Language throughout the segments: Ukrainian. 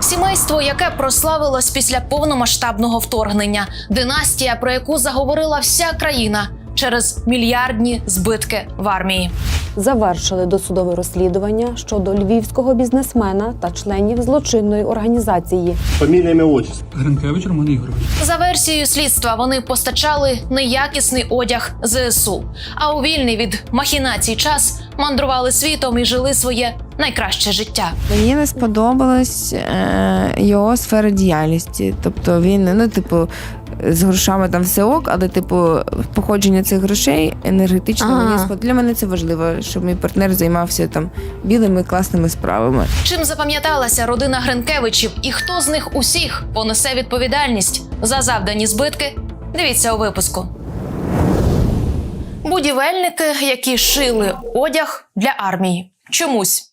Сімейство, яке прославилось після повномасштабного вторгнення, династія, про яку заговорила вся країна через мільярдні збитки в армії. Завершили досудове розслідування щодо львівського бізнесмена та членів злочинної організації. Имя, отчество. Гринкевич Роман Ігорович. За версією слідства, вони постачали неякісний одяг ЗСУ, а у вільний від махінацій час мандрували світом і жили своє найкраще життя. Мені не сподобалась е, його сфера діяльності. Тобто він, ну, типу, з грошами там все ок, але, типу, походження цих грошей енергетично Ага. мені. Для мене це важливо, щоб мій партнер займався там білими класними справами. Чим запам'яталася родина Гринкевичів і хто з них усіх понесе відповідальність за завдані збитки? Дивіться у випуску. Будівельники, які шили одяг для армії. Чомусь.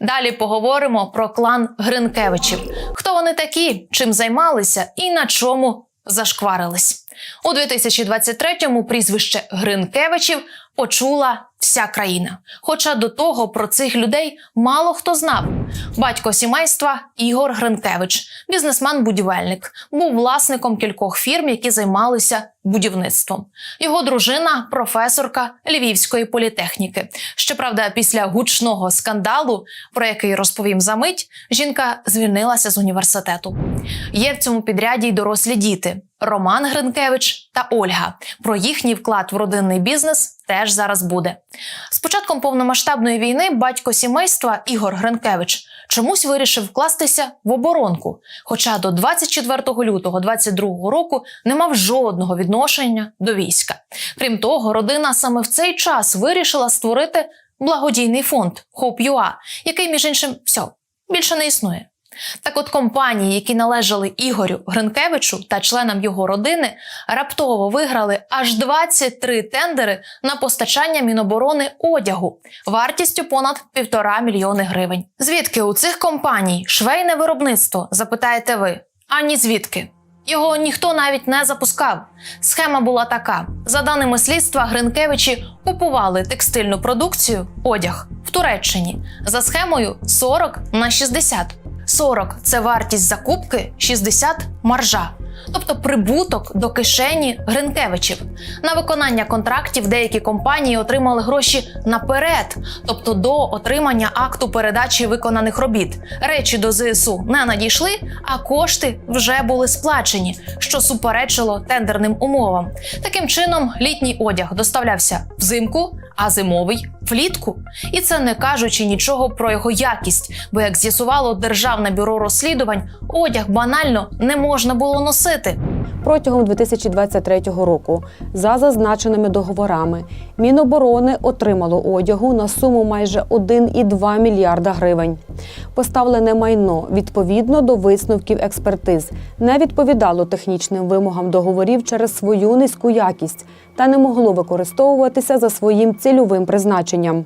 Далі поговоримо про клан Гринкевичів. Хто вони такі, чим займалися і на чому зашкварились. У 2023-му прізвище Гринкевичів почула вся країна. Хоча до того про цих людей мало хто знав. Батько сімейства Ігор Гринкевич, бізнесмен-будівельник, був власником кількох фірм, які займалися будівництвом. Його дружина професорка Львівської політехніки. Щоправда, після гучного скандалу, про який розповім за мить, жінка звільнилася з університету. Є в цьому підряді й дорослі діти. Роман Гринкевич та Ольга. Про їхній вклад в родинний бізнес теж зараз буде. З початком повномасштабної війни батько сімейства Ігор Гринкевич чомусь вирішив вкластися в оборонку. Хоча до 24 лютого 22 року не мав жодного відношення до війська. Крім того, родина саме в цей час вирішила створити благодійний фонд Hope.ua, який, між іншим, все, більше не існує. Так от компанії, які належали Ігорю Гринкевичу та членам його родини, раптово виграли аж 23 тендери на постачання Міноборони одягу вартістю понад півтора мільйони гривень. Звідки у цих компаній швейне виробництво? Запитаєте ви? Ані звідки? Його ніхто навіть не запускав. Схема була така: за даними слідства, Гринкевичі купували текстильну продукцію, одяг в Туреччині за схемою 40 на 60. 40 – це вартість закупки, 60 – маржа. Тобто прибуток до кишені Гринкевичів. На виконання контрактів деякі компанії отримали гроші наперед, тобто до отримання акту передачі виконаних робіт. Речі до ЗСУ не надійшли, а кошти вже були сплачені, що суперечило тендерним умовам. Таким чином, літній одяг доставлявся взимку, а зимовий влітку. І це не кажучи нічого про його якість, бо як з'ясувало Державне бюро розслідувань, одяг банально не можна було носити. Протягом 2023 року, за зазначеними договорами, Міноборони отримало одягу на суму майже 1,2 мільярда гривень. Поставлене майно відповідно до висновків експертиз не відповідало технічним вимогам договорів через свою низьку якість та не могло використовуватися за своїм цільовим призначенням.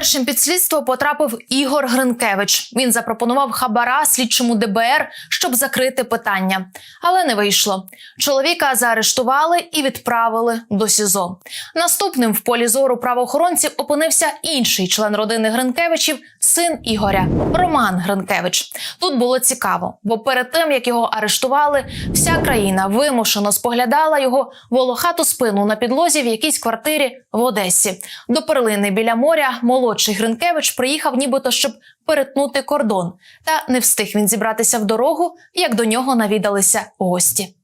Першим під слідство потрапив Ігор Гринкевич. Він запропонував хабара слідчому ДБР, щоб закрити питання, але не вийшло. Чоловіка заарештували і відправили до СІЗО. Наступним в полі зору правоохоронців опинився інший член родини Гринкевичів, син Ігоря Роман Гринкевич. Тут було цікаво, бо перед тим як його арештували, вся країна вимушено споглядала його волохату спину на підлозі в якійсь квартирі в Одесі. До перлини біля моря молодший Гринкевич приїхав, нібито щоб перетнути кордон. Та не встиг він зібратися в дорогу, як до нього навідалися гості.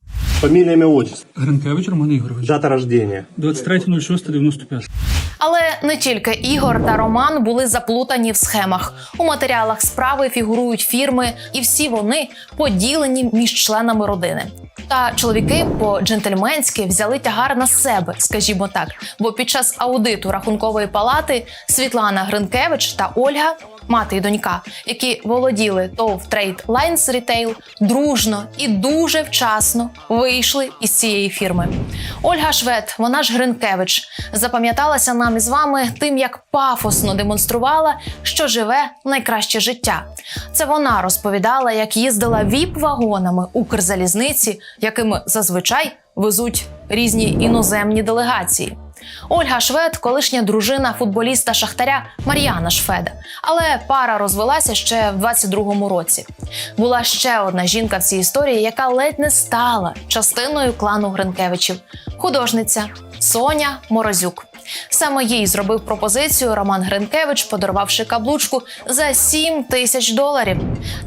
Фамилия, имя, отчество. Гринкевич Роман Ігорович. Дата рождения. 23.06.95. Але не тільки Ігор та Роман були заплутані в схемах. У матеріалах справи фігурують фірми, і всі вони поділені між членами родини. Та чоловіки по-джентльменськи взяли тягар на себе, скажімо так. Бо під час аудиту рахункової палати Світлана Гринкевич та Ольга, мати і донька, які володіли ТОВ Trade Lines Retail, дружно і дуже вчасно вийшли із цієї фірми. Ольга Швед, вона ж Гринкевич, запам'яталася нам із вами тим, як пафосно демонструвала, що живе найкраще життя. Це вона розповідала, як їздила віп-вагонами Укрзалізниці, якими зазвичай везуть різні іноземні делегації. Ольга Швед, колишня дружина футболіста Шахтаря Мар'яна Шведа. Але пара розвелася ще в 22-му році. Була ще одна жінка в цій історії, яка ледь не стала частиною клану Гринкевичів художниця Соня Морозюк. Саме їй зробив пропозицію Роман Гринкевич, подарувавши каблучку за 7 тисяч доларів.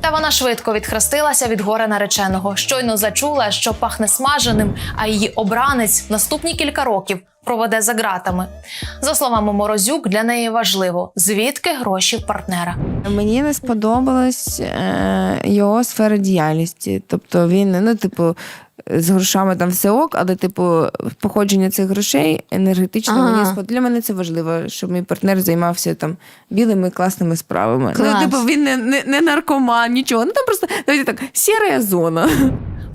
Та вона швидко відхрестилася від гори нареченого. Щойно зачула, що пахне смаженим, а її обранець наступні кілька років проведе за ґратами. За словами Морозюк, для неї важливо, звідки гроші партнера. Мені не сподобалась е, його сфера діяльності. Тобто він, ну, типу, з грошами там все ок, але, типу, походження цих грошей енергетично Ага. мені спод... Для мене це важливо, щоб мій партнер займався там білими класними справами. Клас. Ну, типу, він не, не, не наркоман, нічого. Ну там просто давайте так, сіра зона.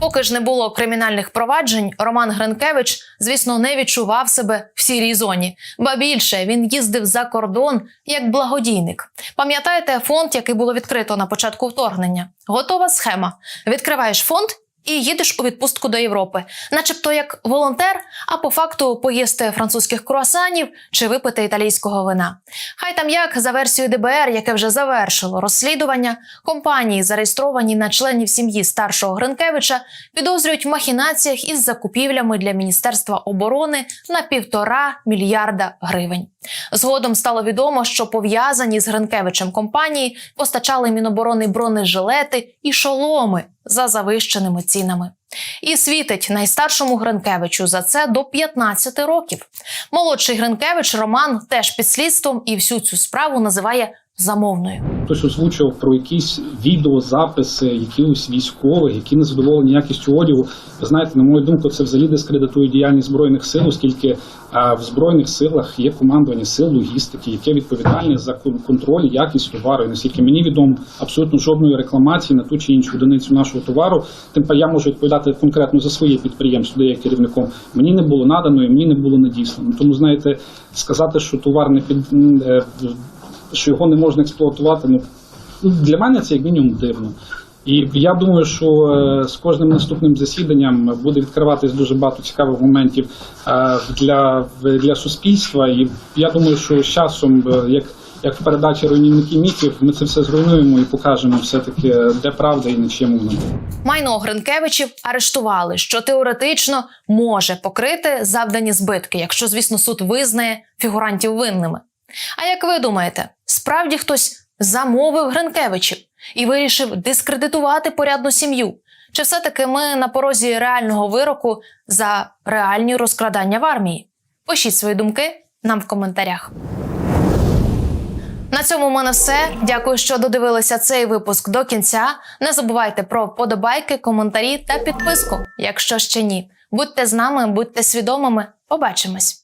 Поки ж не було кримінальних проваджень, Роман Гринкевич, звісно, не відчував себе в сірій зоні. Ба більше він їздив за кордон як благодійник. Пам'ятаєте фонд, який було відкрито на початку вторгнення? Готова схема. Відкриваєш фонд. І їдеш у відпустку до Європи, начебто як волонтер, а по факту поїсти французьких круасанів чи випити італійського вина. Хай там як за версією ДБР, яке вже завершило розслідування, компанії, зареєстровані на членів сім'ї старшого Гринкевича, підозрюють в махінаціях із закупівлями для Міністерства оборони на півтора мільярда гривень. Згодом стало відомо, що пов'язані з Гринкевичем компанії постачали Міноборони бронежилети і шоломи за завищеними цінами. І світить найстаршому Гринкевичу за це до 15 років. Молодший Гринкевич Роман теж під слідством і всю цю справу називає замовною. Хтось озвучував про якісь відеозаписи якихось військових, які не задоволені якістю одягу. Ви знаєте, на мою думку, це взагалі дискредитує діяльність збройних сил, оскільки а, в збройних силах є командування сил логістики, яке відповідальне за контроль, якість товару. І наскільки мені відомо, абсолютно жодної рекламації на ту чи іншу одиницю нашого товару. Тим я можу відповідати конкретно за своє підприємство, де я керівником. Мені не було надано і мені не було надіслано. Тому знаєте, сказати, що товар не під е, що його не можна експлуатувати. Ну для мене це як мінімум дивно. І я думаю, що е, з кожним наступним засіданням буде відкриватись дуже багато цікавих моментів е, для, для суспільства. І я думаю, що з часом, е, як, як в передачі руйнівники міфів, ми це все зруйнуємо і покажемо все-таки, е, де правда і на чим вона. Майно Гринкевичів арештували, що теоретично може покрити завдані збитки, якщо, звісно, суд визнає фігурантів винними. А як ви думаєте, справді хтось замовив Гринкевичів і вирішив дискредитувати порядну сім'ю? Чи все-таки ми на порозі реального вироку за реальні розкрадання в армії? Пишіть свої думки нам в коментарях. На цьому в мене все. Дякую, що додивилися цей випуск до кінця. Не забувайте про вподобайки, коментарі та підписку, якщо ще ні. Будьте з нами, будьте свідомими. Побачимось!